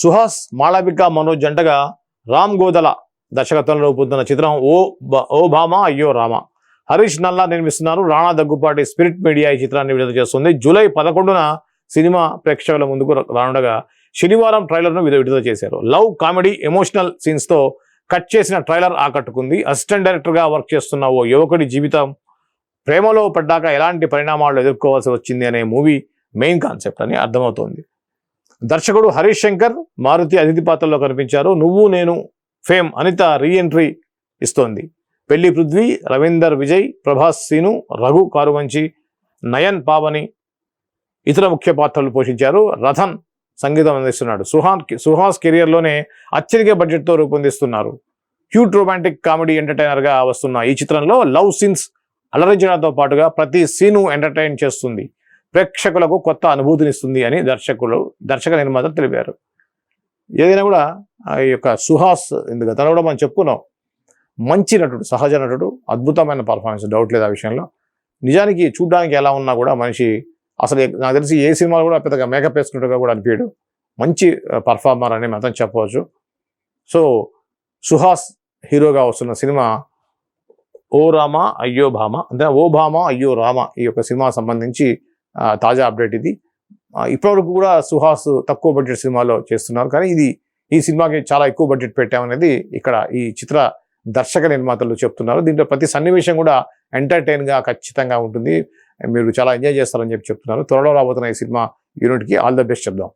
సుహాస్ మాళవిక మనోజ్ జంటగా రామ్ గోదల దర్శకత్వంలో రూపొందుతున్న చిత్రం ఓ ఓ భామ అయ్యో రామ. హరీష్ నల్లా నిర్మిస్తున్నారు. రాణా దగ్గుపాటి స్పిరిట్ మీడియా ఈ చిత్రాన్ని విడుదల చేస్తుంది. జూలై పదకొండున సినిమా ప్రేక్షకుల ముందుకు రానుండగా శనివారం ట్రైలర్ను విడుదల చేశారు. లవ్ కామెడీ ఎమోషనల్ సీన్స్తో కట్ చేసిన ట్రైలర్ ఆకట్టుకుంది. అసిస్టెంట్ డైరెక్టర్గా వర్క్ చేస్తున్న ఓ యువకుడి జీవితం ప్రేమలో పడ్డాక ఎలాంటి పరిణామాలు ఎదుర్కోవాల్సి వచ్చింది అనే మూవీ మెయిన్ కాన్సెప్ట్ అని అర్థమవుతోంది. దర్శకుడు హరీష్ శంకర్ మారుతి అతిథి పాత్రలో కనిపించారు. నువ్వు నేను ఫేమ్ అనిత రీఎంట్రీ ఇస్తోంది. పెళ్ళి పృథ్వీ రవీందర్ విజయ్ ప్రభాస్ సీను రఘు కారువంచి నయన్ పావని ఇతర ముఖ్య పాత్రలు పోషించారు. రథన్ సంగీతం అందిస్తున్నాడు. సుహాన్ సుహాస్ కెరియర్లోనే అత్యధిక బడ్జెట్తో రూపొందిస్తున్నారు. క్యూట్ రొమాంటిక్ కామెడీ ఎంటర్టైనర్గా వస్తున్న ఈ చిత్రంలో లవ్ సీన్స్ అలరించడంతో పాటుగా ప్రతి సీను ఎంటర్టైన్ చేస్తుంది. ప్రేక్షకులకు కొత్త అనుభూతినిస్తుంది అని దర్శకులు దర్శక నిర్మాత తెలిపారు. ఏదైనా కూడా ఆ యొక్క సుహాస్ ఎందుకు తను కూడా మనం చెప్పుకున్నాం. మంచి నటుడు సహజ నటుడు అద్భుతమైన పర్ఫార్మెన్స్ డౌట్ లేదు ఆ విషయంలో. నిజానికి చూడడానికి ఎలా ఉన్నా కూడా మనిషి అసలు నాకు తెలిసి ఏ సినిమాలు కూడా పెద్దగా మేకప్ వేసుకున్నట్టుగా కూడా అనిపించడు మంచి పర్ఫార్మర్ అని మాత్రం చెప్పవచ్చు. సో సుహాస్ హీరోగా వస్తున్న సినిమా ఓ రామ అయ్యో భామ అంటే ఓ భామ అయ్యో రామ ఈ యొక్క సినిమా సంబంధించి తాజా అప్డేట్ ఇది. ఇప్పటివరకు కూడా సుహాస్ తక్కువ బడ్జెట్ సినిమాలో చేస్తున్నారు. కానీ ఇది ఈ సినిమాకి చాలా ఎక్కువ బడ్జెట్ పెట్టామనేది ఇక్కడ ఈ చిత్ర దర్శక నిర్మాతలు చెప్తున్నారు. దీంట్లో ప్రతి సన్నివేశం కూడా ఎంటర్టైన్గా ఖచ్చితంగా ఉంటుంది. మీరు చాలా ఎంజాయ్ చేస్తారని చెప్పి చెప్తున్నారు. త్వరలో రాబోతున్న ఈ సినిమా యూనిట్కి ఆల్ ద బెస్ట్ చెప్దాం.